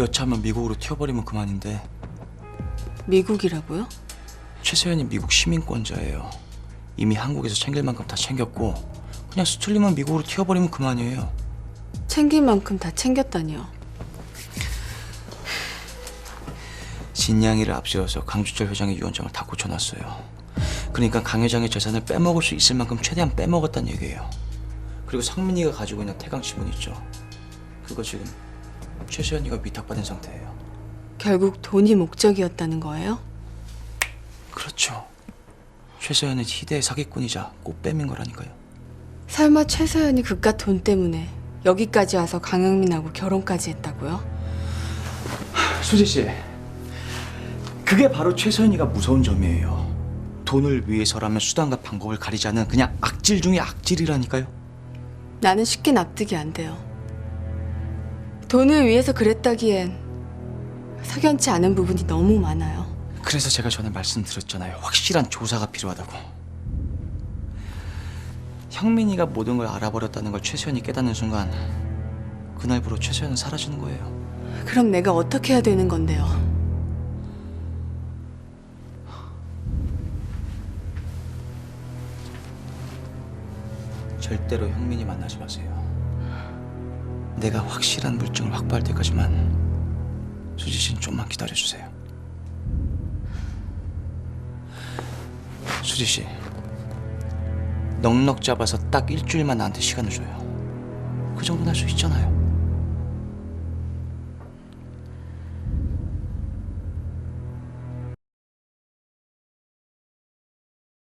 여차하면 미국으로 튀어버리면 그만인데 미국이라고요? 최서연이 미국 시민권자예요. 이미 한국에서 챙길 만큼 다 챙겼고 그냥 수틀리면 미국으로 튀어버리면 그만이에요. 챙길 만큼 다 챙겼다니요. 진양이를 앞세워서 강주철 회장의 유언장을 다 고쳐놨어요. 그러니까 강 회장의 재산을 빼먹을 수 있을 만큼 최대한 빼먹었단 얘기예요. 그리고 성민이가 가지고 있는 태강 지분 있죠. 그거 지금 최수연이가 위탁받은 상태예요. 결국 돈이 목적이었다는 거예요? 그렇죠. 최서연은 희대의 사기꾼이자 꽃뱀인 거라니까요. 설마 최서연이 그깟 돈 때문에 여기까지 와서 강영민하고 결혼까지 했다고요? 수지 씨, 그게 바로 최서연이가 무서운 점이에요. 돈을 위해서라면 수단과 방법을 가리지 않는 그냥 악질 중의 악질이라니까요. 나는 쉽게 납득이 안 돼요. 돈을 위해서 그랬다기엔 석연치 않은 부분이 너무 많아요. 그래서 제가 전에 말씀드렸잖아요. 확실한 조사가 필요하다고. 형민이가 모든 걸 알아버렸다는 걸 최수연이 깨닫는 순간 그날부로 최수연은 사라지는 거예요. 그럼 내가 어떻게 해야 되는 건데요? 절대로 형민이 만나지 마세요. 내가 확실한 물증을 확보할 때까지만 수지 씨는 좀만 기다려 주세요. 수지 씨, 넉넉 잡아서 딱 일주일만 나한테 시간을 줘요. 그 정도는 할 수 있잖아요.